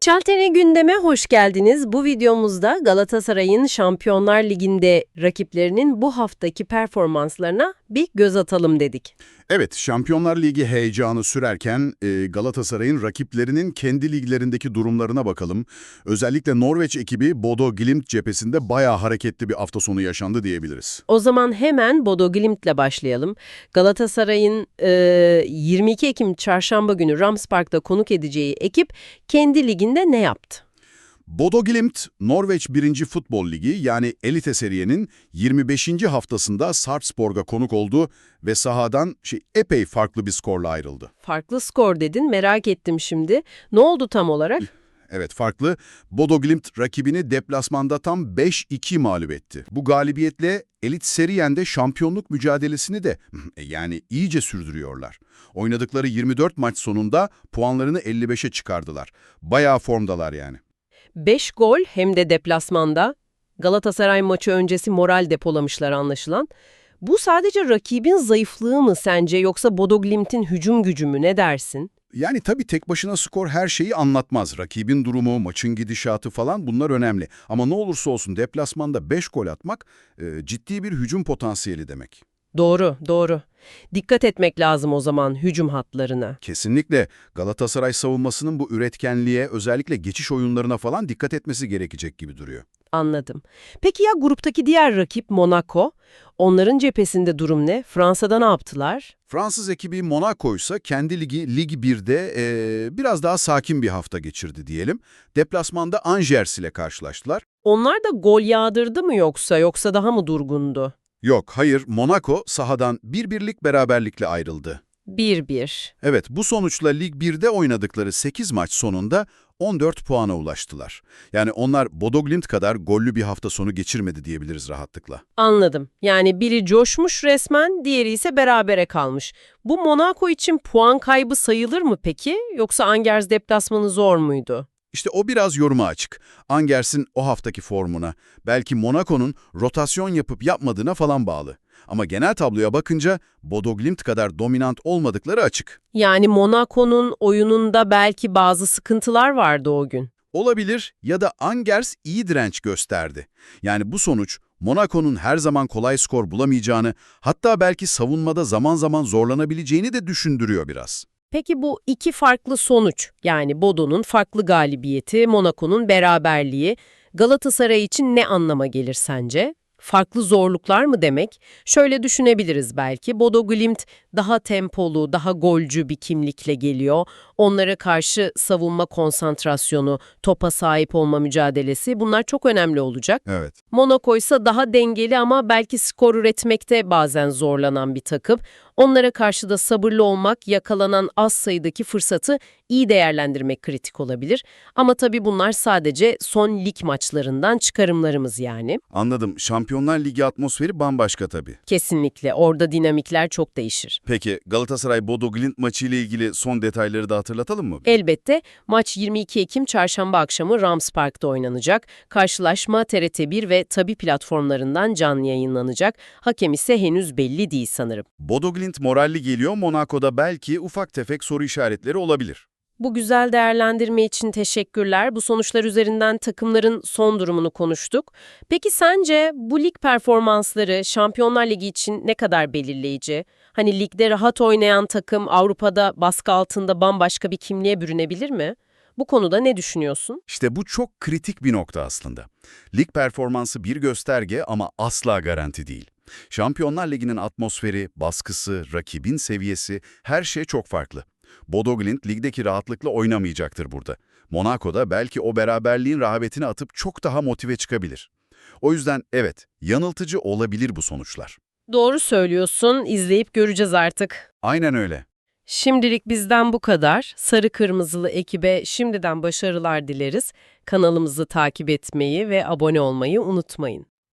Çaltene gündeme hoş geldiniz. Bu videomuzda Galatasaray'ın Şampiyonlar Ligi'nde rakiplerinin bu haftaki performanslarına bir göz atalım dedik. Evet, Şampiyonlar Ligi heyecanı sürerken e, Galatasaray'ın rakiplerinin kendi liglerindeki durumlarına bakalım. Özellikle Norveç ekibi Bodo Glimt cephesinde bayağı hareketli bir hafta sonu yaşandı diyebiliriz. O zaman hemen Bodo Glimt'le başlayalım. Galatasaray'ın e, 22 Ekim çarşamba günü Rams Park'ta konuk edeceği ekip kendi liginde ne yaptı? Bodo Glimt, Norveç 1. Futbol Ligi yani Elite Seriye'nin 25. haftasında Sarpsborg'a konuk oldu ve sahadan şey, epey farklı bir skorla ayrıldı. Farklı skor dedin merak ettim şimdi. Ne oldu tam olarak? Evet farklı. Bodo Glimt rakibini deplasmanda tam 5-2 mağlup etti. Bu galibiyetle Elit Seriyen'de şampiyonluk mücadelesini de e, yani iyice sürdürüyorlar. Oynadıkları 24 maç sonunda puanlarını 55'e çıkardılar. Bayağı formdalar yani. 5 gol hem de deplasmanda. Galatasaray maçı öncesi moral depolamışlar anlaşılan. Bu sadece rakibin zayıflığı mı sence yoksa Bodo Glimt'in hücum gücü mü ne dersin? Yani tabii tek başına skor her şeyi anlatmaz. Rakibin durumu, maçın gidişatı falan bunlar önemli. Ama ne olursa olsun deplasmanda 5 gol atmak e, ciddi bir hücum potansiyeli demek. Doğru, doğru. Dikkat etmek lazım o zaman hücum hatlarına. Kesinlikle Galatasaray savunmasının bu üretkenliğe, özellikle geçiş oyunlarına falan dikkat etmesi gerekecek gibi duruyor. Anladım. Peki ya gruptaki diğer rakip Monaco? Onların cephesinde durum ne? Fransa'da ne yaptılar? Fransız ekibi Monaco ise kendi ligi Lig 1'de e, biraz daha sakin bir hafta geçirdi diyelim. Deplasmanda Angers ile karşılaştılar. Onlar da gol yağdırdı mı yoksa yoksa daha mı durgundu? Yok, hayır, Monaco sahadan bir birlik beraberlikle ayrıldı. 1-1. Evet, bu sonuçla Lig 1'de oynadıkları 8 maç sonunda 14 puana ulaştılar. Yani onlar Bodo Glimt kadar gollü bir hafta sonu geçirmedi diyebiliriz rahatlıkla. Anladım. Yani biri coşmuş resmen, diğeri ise berabere kalmış. Bu Monaco için puan kaybı sayılır mı peki? Yoksa Angers deplasmanı zor muydu? İşte o biraz yoruma açık. Angers'in o haftaki formuna, belki Monaco'nun rotasyon yapıp yapmadığına falan bağlı. Ama genel tabloya bakınca Bodo Glimt kadar dominant olmadıkları açık. Yani Monaco'nun oyununda belki bazı sıkıntılar vardı o gün. Olabilir ya da Angers iyi direnç gösterdi. Yani bu sonuç Monaco'nun her zaman kolay skor bulamayacağını, hatta belki savunmada zaman zaman zorlanabileceğini de düşündürüyor biraz. Peki bu iki farklı sonuç, yani Bodo'nun farklı galibiyeti, Monaco'nun beraberliği, Galatasaray için ne anlama gelir sence? Farklı zorluklar mı demek? Şöyle düşünebiliriz belki. Bodo Glimt daha tempolu, daha golcü bir kimlikle geliyor. Onlara karşı savunma konsantrasyonu, topa sahip olma mücadelesi bunlar çok önemli olacak. Evet. Monaco ise daha dengeli ama belki skor üretmekte bazen zorlanan bir takım. Onlara karşı da sabırlı olmak, yakalanan az sayıdaki fırsatı iyi değerlendirmek kritik olabilir. Ama tabii bunlar sadece son lig maçlarından çıkarımlarımız yani. Anladım. Şampiyonlar Ligi atmosferi bambaşka tabii. Kesinlikle orada dinamikler çok değişir. Peki Galatasaray-Bodo Glimt maçı ile ilgili son detayları da hatırlatalım mı? Elbette maç 22 Ekim çarşamba akşamı Rams Park'ta oynanacak. Karşılaşma TRT1 ve Tabi platformlarından canlı yayınlanacak. Hakem ise henüz belli değil sanırım. Bodo Glimt moralli geliyor, Monaco'da belki ufak tefek soru işaretleri olabilir. Bu güzel değerlendirme için teşekkürler. Bu sonuçlar üzerinden takımların son durumunu konuştuk. Peki sence bu lig performansları Şampiyonlar Ligi için ne kadar belirleyici? Hani ligde rahat oynayan takım Avrupa'da baskı altında bambaşka bir kimliğe bürünebilir mi? Bu konuda ne düşünüyorsun? İşte bu çok kritik bir nokta aslında. Lig performansı bir gösterge ama asla garanti değil. Şampiyonlar Ligi'nin atmosferi, baskısı, rakibin seviyesi her şey çok farklı. Bodo Glimt ligdeki rahatlıkla oynamayacaktır burada. Monaco'da belki o beraberliğin rahabetini atıp çok daha motive çıkabilir. O yüzden evet, yanıltıcı olabilir bu sonuçlar. Doğru söylüyorsun. İzleyip göreceğiz artık. Aynen öyle. Şimdilik bizden bu kadar. Sarı Kırmızılı ekibe şimdiden başarılar dileriz. Kanalımızı takip etmeyi ve abone olmayı unutmayın.